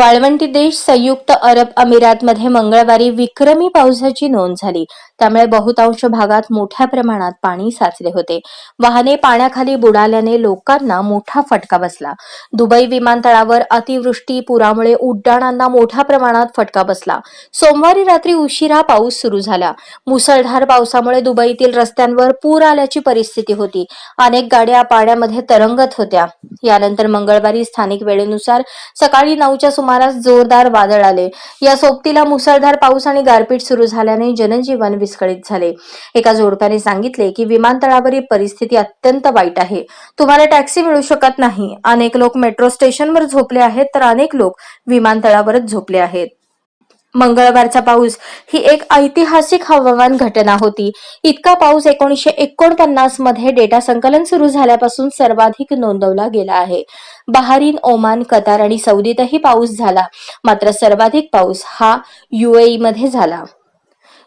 वाळवंटी देश संयुक्त अरब अमिरातमध्ये मंगळवारी विक्रमी पावसाची नोंद झाली. त्यामुळे बहुतांश भागात मोठ्या प्रमाणात पाणी साचले होते. वाहने पाण्याखाली बुडाल्याने लोकांना मोठा फटका बसला. दुबई विमानतळावर अतिवृष्टी पुरामुळे उड्डाणांना मोठ्या प्रमाणात फटका बसला. सोमवारी रात्री उशिरा पाऊस सुरू झाला. मुसळधार पावसामुळे दुबईतील रस्त्यांवर पूर आल्याची परिस्थिती होती. अनेक गाड्या पाण्यामध्ये तरंगत होत्या. यानंतर मंगळवारी स्थानिक वेळेनुसार सकाळी नऊच्या सुमारास जोरदार वादळ आले. या सोबतीला मुसळधार पाऊस आणि गारपीट सुरू झाल्याने जनजीवन विस्कळीत झाले. एका जोडप्याने सांगितले की विमानतळावरील परिस्थिती अत्यंत वाईट आहे. तुम्हाला टॅक्सी मिळू शकत नाही. अनेक लोक मेट्रो स्टेशनवर झोपले आहेत तर अनेक लोक विमानतळावरच झोपले आहेत. मंगळवारचा पाऊस ही एक ऐतिहासिक हवामान घटना होती. इतका पाऊस एकोणीसशे एकोणपन्नासमध्ये डेटा संकलन सुरू झाल्यापासून सर्वाधिक नोंदवला गेला आहे. बहारीन ओमान कतार आणि सौदीतही पाऊस झाला. मात्र सर्वाधिक पाऊस हा युएई मध्ये झाला.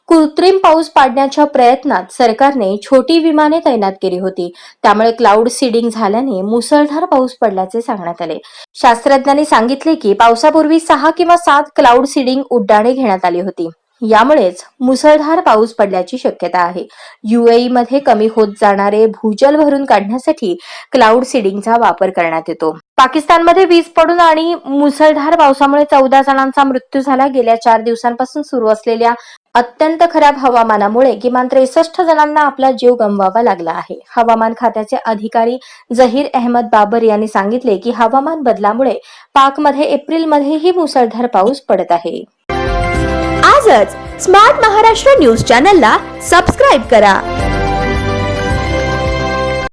कृत्रिम पाऊस पाडण्याच्या प्रयत्नात सरकारने छोटी विमाने तैनात केली होती. त्यामुळे क्लाउड सीडिंग झाल्याने मुसळधार पाऊस पडल्याचे सांगण्यात आले. शास्त्रज्ञांनी सांगितले की पावसापूर्वी सहा किंवा सात क्लाउड सीडिंग उड्डाणे घेण्यात आली होती. यामुळेच मुसळधार पाऊस पडल्याची शक्यता आहे. युएई मध्ये कमी होत जाणारे भूजल भरून काढण्यासाठी क्लाउड सीडिंगचा वापर करण्यात येतो. पाकिस्तानमध्ये वीज पडून आणि मुसळधार पावसामुळे चौदा जणांचा मृत्यू झाला. गेल्या चार दिवसांपासून सुरू असलेल्या अत्यंत खराब हवामानामुळे किमान त्रेसष्ट जणांना आपला जीव गमवावा लागला आहे. हवामान खात्याचे अधिकारी जहीर अहमद बाबर यांनी सांगितले की हवामान बदलामुळे पाकमध्ये एप्रिलमध्येही मुसळधार पाऊस पडत आहे. आजच स्मार्ट महाराष्ट्र न्यूज चॅनलला सबस्क्राईब करा.